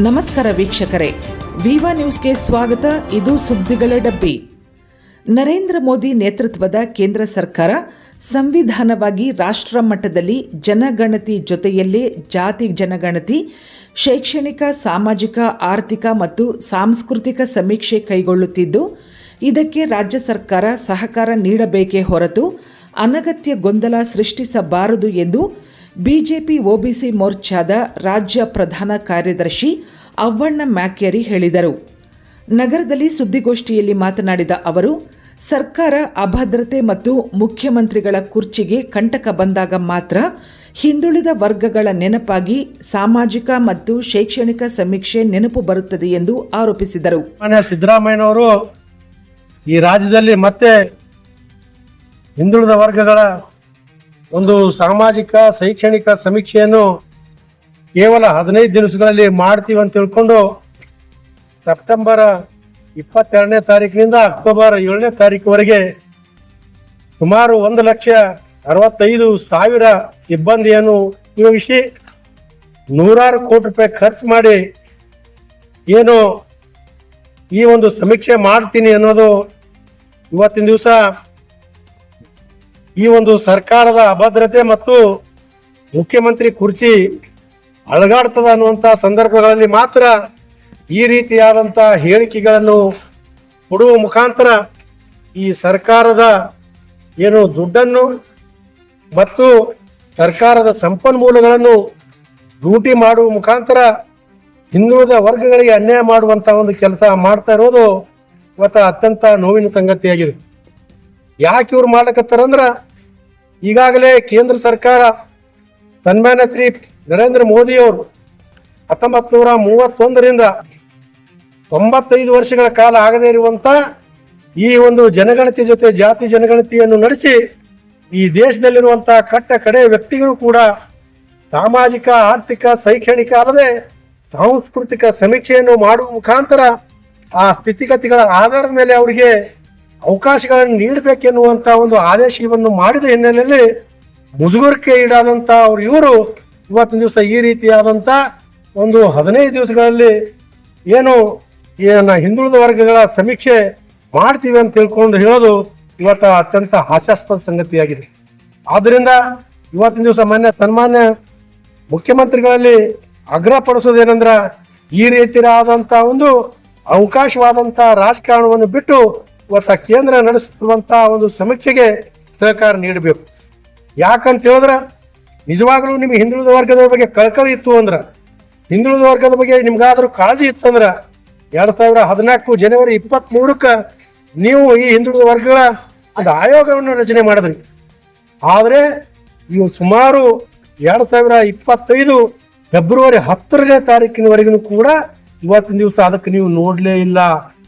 ನಮಸ್ಕಾರ ವೀಕ್ಷಕರೇ. ವಿವಾ ನ್ಯೂಸ್ಗೆ ಸ್ವಾಗತ. ಇದು ಸುದ್ದಿಗಳ ಡಬ್ಬಿ. ನರೇಂದ್ರ ಮೋದಿ ನೇತೃತ್ವದ ಕೇಂದ್ರ ಸರ್ಕಾರ ಸಂವಿಧಾನವಾಗಿ ರಾಷ್ಟ್ರ ಮಟ್ಟದಲ್ಲಿ ಜನಗಣತಿ ಜೊತೆಯಲ್ಲೇ ಜಾತಿ ಜನಗಣತಿ, ಶೈಕ್ಷಣಿಕ, ಸಾಮಾಜಿಕ, ಆರ್ಥಿಕ ಮತ್ತು ಸಾಂಸ್ಕೃತಿಕ ಸಮೀಕ್ಷೆ ಕೈಗೊಳ್ಳುತ್ತಿದ್ದು, ಇದಕ್ಕೆ ರಾಜ್ಯ ಸರ್ಕಾರ ಸಹಕಾರ ನೀಡಬೇಕೇ ಹೊರತು ಅನಗತ್ಯ ಗೊಂದಲ ಸೃಷ್ಟಿಸಬಾರದು ಎಂದು ಬಿಜೆಪಿ ಒಬಿಸಿ ಮೋರ್ಚಾದ ರಾಜ್ಯ ಪ್ರಧಾನ ಕಾರ್ಯದರ್ಶಿ ಅವ್ವಣ್ಣ ಮ್ಯಾಕ್ಯರಿ ಹೇಳಿದರು. ನಗರದಲ್ಲಿ ಸುದ್ದಿಗೋಷ್ಠಿಯಲ್ಲಿ ಮಾತನಾಡಿದ ಅವರು, ಸರ್ಕಾರ ಅಭದ್ರತೆ ಮತ್ತು ಮುಖ್ಯಮಂತ್ರಿಗಳ ಕುರ್ಚಿಗೆ ಕಂಟಕ ಬಂದಾಗ ಮಾತ್ರ ಹಿಂದುಳಿದ ವರ್ಗಗಳ ನೆನಪಾಗಿ ಸಾಮಾಜಿಕ ಮತ್ತು ಶೈಕ್ಷಣಿಕ ಸಮೀಕ್ಷೆ ನೆನಪು ಬರುತ್ತದೆ ಎಂದು ಆರೋಪಿಸಿದರು. ಸಿದ್ದರಾಮಯ್ಯನವರು ಈ ರಾಜ್ಯದಲ್ಲಿ ಮತ್ತೆ ಹಿಂದುಳಿದ ವರ್ಗಗಳ ಒಂದು ಸಾಮಾಜಿಕ, ಶೈಕ್ಷಣಿಕ ಸಮೀಕ್ಷೆಯನ್ನು ಕೇವಲ ಹದಿನೈದು ದಿವಸಗಳಲ್ಲಿ ಮಾಡ್ತೀವಿ ಅಂತ ತಿಳ್ಕೊಂಡು ಸೆಪ್ಟೆಂಬರ್ ಇಪ್ಪತ್ತೆರಡನೇ ತಾರೀಕಿನಿಂದ ಅಕ್ಟೋಬರ್ ಏಳನೇ ತಾರೀಕುವರೆಗೆ ಸುಮಾರು ಒಂದು ಲಕ್ಷ ಅರವತ್ತೈದು ಸಾವಿರ ಸಿಬ್ಬಂದಿಯನ್ನು ಉಪಯೋಗಿಸಿ ನೂರಾರು ಕೋಟಿ ರೂಪಾಯಿ ಖರ್ಚು ಮಾಡಿ ಏನು ಈ ಒಂದು ಸಮೀಕ್ಷೆ ಮಾಡ್ತೀನಿ ಅನ್ನೋದು ಇವತ್ತಿನ ದಿವಸ ಈ ಒಂದು ಸರ್ಕಾರದ ಅಭದ್ರತೆ ಮತ್ತು ಮುಖ್ಯಮಂತ್ರಿ ಕುರ್ಚಿ ಅಳಗಾಡ್ತದ ಅನ್ನುವಂಥ ಸಂದರ್ಭಗಳಲ್ಲಿ ಮಾತ್ರ ಈ ರೀತಿಯಾದಂಥ ಹೇಳಿಕೆಗಳನ್ನು ಕೊಡುವ ಮುಖಾಂತರ ಈ ಸರ್ಕಾರದ ಏನು ದುಡ್ಡನ್ನು ಮತ್ತು ಸರ್ಕಾರದ ಸಂಪನ್ಮೂಲಗಳನ್ನು ಲೂಟಿ ಮಾಡುವ ಮುಖಾಂತರ ಹಿಂದುಳಿದ ವರ್ಗಗಳಿಗೆ ಅನ್ಯಾಯ ಮಾಡುವಂಥ ಒಂದು ಕೆಲಸ ಮಾಡ್ತಾ ಇರೋದು ಇವತ್ತು ಅತ್ಯಂತ ನೋವಿನ ಸಂಗತಿಯಾಗಿದೆ. ಯಾಕೆ ಇವ್ರು ಮಾಡ್ಲಕತ್ತಾರಂದ್ರ ಈಗಾಗಲೇ ಕೇಂದ್ರ ಸರ್ಕಾರ ಸನ್ಮಾನ್ಯ ಶ್ರೀ ನರೇಂದ್ರ ಮೋದಿಯವರು ಹತ್ತೊಂಬತ್ತು ನೂರ ಮೂವತ್ತೊಂದರಿಂದ ತೊಂಬತ್ತೈದು ವರ್ಷಗಳ ಕಾಲ ಆಗದೇ ಇರುವಂತ ಈ ಒಂದು ಜನಗಣತಿ ಜೊತೆ ಜಾತಿ ಜನಗಣತಿಯನ್ನು ನಡೆಸಿ ಈ ದೇಶದಲ್ಲಿರುವಂಥ ಕಟ್ಟ ಕಡೆ ವ್ಯಕ್ತಿಗಳು ಕೂಡ ಸಾಮಾಜಿಕ, ಆರ್ಥಿಕ, ಶೈಕ್ಷಣಿಕ ಅಲ್ಲದೆ ಸಾಂಸ್ಕೃತಿಕ ಸಮೀಕ್ಷೆಯನ್ನು ಮಾಡುವ ಮುಖಾಂತರ ಆ ಸ್ಥಿತಿಗತಿಗಳ ಆಧಾರದ ಮೇಲೆ ಅವರಿಗೆ ಅವಕಾಶಗಳನ್ನು ನೀಡಬೇಕೆನ್ನುವಂಥ ಒಂದು ಆದೇಶವನ್ನು ಮಾಡಿದ ಹಿನ್ನೆಲೆಯಲ್ಲಿ ಮುಜುಗರಕ್ಕೆ ಈಡಾದಂಥ ಅವರು ಇವರು ಇವತ್ತಿನ ದಿವಸ ಈ ರೀತಿಯಾದಂಥ ಒಂದು ಹದಿನೈದು ದಿವಸಗಳಲ್ಲಿ ಏನು ಏನು ಹಿಂದುಳಿದ ವರ್ಗಗಳ ಸಮೀಕ್ಷೆ ಮಾಡ್ತೀವಿ ಅಂತ ತಿಳ್ಕೊಂಡು ಹೇಳೋದು ಇವತ್ತು ಅತ್ಯಂತ ಹಾಸ್ಯಾಸ್ಪದ ಸಂಗತಿಯಾಗಿದೆ. ಆದ್ದರಿಂದ ಇವತ್ತಿನ ದಿವಸ ಮಾನ್ಯ ಸನ್ಮಾನ್ಯ ಮುಖ್ಯಮಂತ್ರಿಗಳಲ್ಲಿ ಆಗ್ರಹಪಡಿಸೋದೇನೆಂದ್ರ ಈ ರೀತಿಯಾದಂಥ ಒಂದು ಅವಕಾಶವಾದಂಥ ರಾಜಕಾರಣವನ್ನು ಬಿಟ್ಟು ಇವತ್ತು ಕೇಂದ್ರ ನಡೆಸುತ್ತಿರುವಂಥ ಒಂದು ಸಮೀಕ್ಷೆಗೆ ಸಹಕಾರ ನೀಡಬೇಕು. ಯಾಕಂತ ಹೇಳಿದ್ರೆ, ನಿಜವಾಗ್ಲೂ ನಿಮಗೆ ಹಿಂದುಳಿದ ವರ್ಗದ ಬಗ್ಗೆ ಕಳಕಳಿ ಇತ್ತು ಅಂದ್ರೆ, ಹಿಂದುಳಿದ ವರ್ಗದ ಬಗ್ಗೆ ನಿಮ್ಗಾದ್ರೂ ಕಾಳಜಿ ಇತ್ತಂದ್ರೆ ಎರಡ್ ಸಾವಿರ ಹದಿನಾಲ್ಕು ಜನವರಿ ಇಪ್ಪತ್ತ್ ಮೂರಕ್ಕೆ ನೀವು ಈ ಹಿಂದುಳಿದ ವರ್ಗಗಳ ಒಂದು ಆಯೋಗವನ್ನು ರಚನೆ ಮಾಡಿದ್ರಿ. ಆದರೆ ಇವು ಸುಮಾರು ಎರಡ್ ಸಾವಿರ ಇಪ್ಪತ್ತೈದು ಫೆಬ್ರವರಿ ಹತ್ತರನೇ ತಾರೀಕಿನವರೆಗೂ ಕೂಡ ಇವತ್ತಿನ ದಿವಸ ಅದಕ್ಕೆ ನೀವು ನೋಡಲೇ ಇಲ್ಲ.